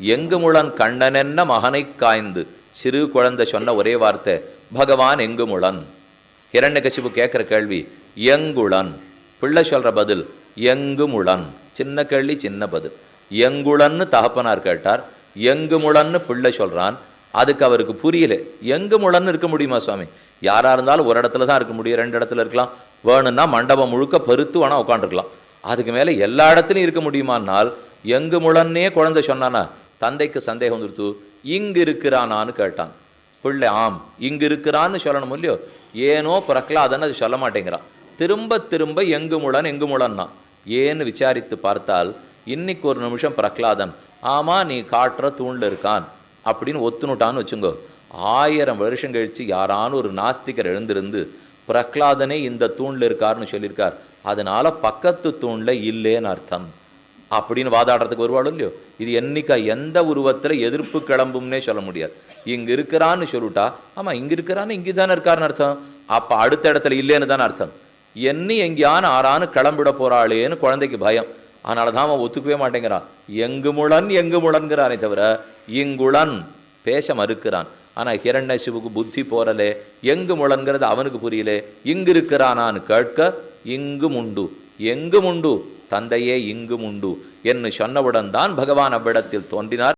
எங்குமுழன் கண்ணனென்ன மகனை காய்ந்து? சிறு குழந்தை சொன்ன ஒரே வார்த்தை பகவான் எங்குமுழன்? இரண்டு கசிப்பு கேட்குற கேள்வி எங்குளன் பிள்ளை சொல்ற பதில் எங்குமுழன்? சின்ன கேள்வி சின்ன பதில். எங்குளன்னு தகப்பனார் கேட்டார் எங்குமுழன்னு பிள்ளை சொல்றான். அதுக்கு அவருக்கு புரியல எங்குமுழன்னு இருக்க முடியுமா சுவாமி? யாரா இருந்தாலும் ஒரு இடத்துல தான் இருக்க முடியும் ரெண்டு இடத்துல இருக்கலாம். வேணும்னா மண்டபம் முழுக்க பருத்து வேணால் உட்காந்துருக்கலாம் அதுக்கு மேல எல்லா இடத்துலையும் இருக்க முடியுமானால் எங்கு முழன்னே குழந்தை சொன்னானா தந்தைக்கு சந்தேகம் வந்துருத்து இங்கு இருக்கிறானான்னு கேட்டான். பிள்ளை ஆம் இங்கு இருக்கிறான்னு சொல்லணும் இல்லையோ? ஏனோ பிரகலாதன் அது சொல்ல மாட்டேங்கிறான். திரும்ப திரும்ப எங்கு முழன் எங்கு முழன்னா ஏன்னு விசாரித்து பார்த்தால் இன்னைக்கு ஒரு நிமிஷம் பிரகலாதன் ஆமா நீ காட்டுற தூண்ல இருக்கான் அப்படின்னு ஒத்துனுட்டான்னு வச்சுங்கோ. ஆயிரம் வருஷம் கழிச்சு யாரான ஒரு நாஸ்திகர் எழுந்திருந்து பிரகலாதனே இந்த தூண்ல இருக்காருன்னு சொல்லியிருக்கார். அதனால பக்கத்து தூண்ல இல்லேன்னு அர்த்தம். அப்படின்னு வாதாடுறதுக்கு வருவாள் இல்லையோ? இது என்னைக்கா எந்த உருவத்தில் எதிர்ப்பு கிளம்பும்னே சொல்ல முடியாது. இங்க இருக்கிறான்னு சொல்லிட்டா ஆமா இங்க இருக்கிறான்னு இங்கே தானே இருக்காருன்னு அர்த்தம். அப்ப அடுத்த இடத்துல இல்லைன்னு தானே அர்த்தம். என்னி எங்கேயான்னு ஆறான்னு கிளம்பிட போறாளேன்னு குழந்தைக்கு பயம். அதனால தான் அவன் ஒத்துக்கவே மாட்டேங்கிறான். எங்கு முளன் எங்கு முளன்கிறானே தவிர இங்குளன் பேச மறுக்கிறான். ஆனா ஹிரண்யசிவுக்கு புத்தி போறலே எங்கு முழங்கிறது அவனுக்கு புரியலே. இங்கு இருக்கிறானான்னு கேட்க இங்கும் உண்டு எங்கும் உண்டு தந்தையே இங்கும் உண்டு. என்று சொன்னவுடன் தான் பகவான் அவ்விடத்தில் தோன்றினார்.